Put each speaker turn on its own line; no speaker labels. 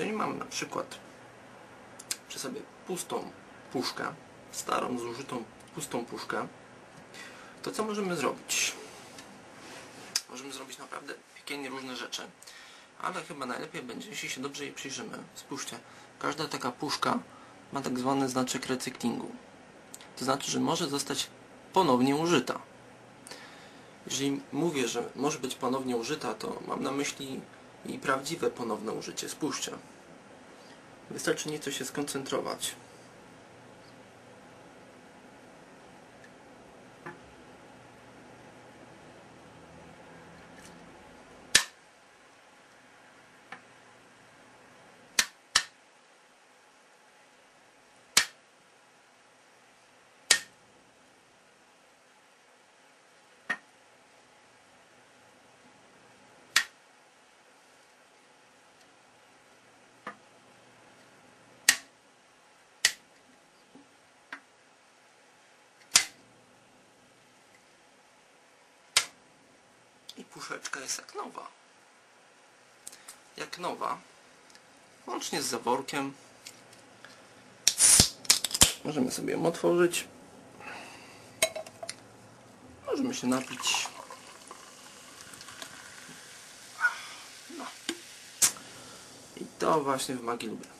Jeżeli mamy na przykład przy sobie pustą puszkę, starą, zużytą, pustą puszkę, to co możemy zrobić? Możemy zrobić naprawdę piekielnie różne rzeczy, ale chyba najlepiej będzie, jeśli się dobrze jej przyjrzymy. Spójrzcie, każda taka puszka ma tak zwany znaczek recyklingu. To znaczy, że może zostać ponownie użyta. Jeżeli mówię, że może być ponownie użyta, to mam na myśli jej prawdziwe ponowne użycie. Spójrzcie. Wystarczy nieco się skoncentrować. I puszeczka jest jak nowa. Jak nowa. Łącznie z zaworkiem. Możemy sobie ją otworzyć. Możemy się napić. No. I to właśnie w magii lubię.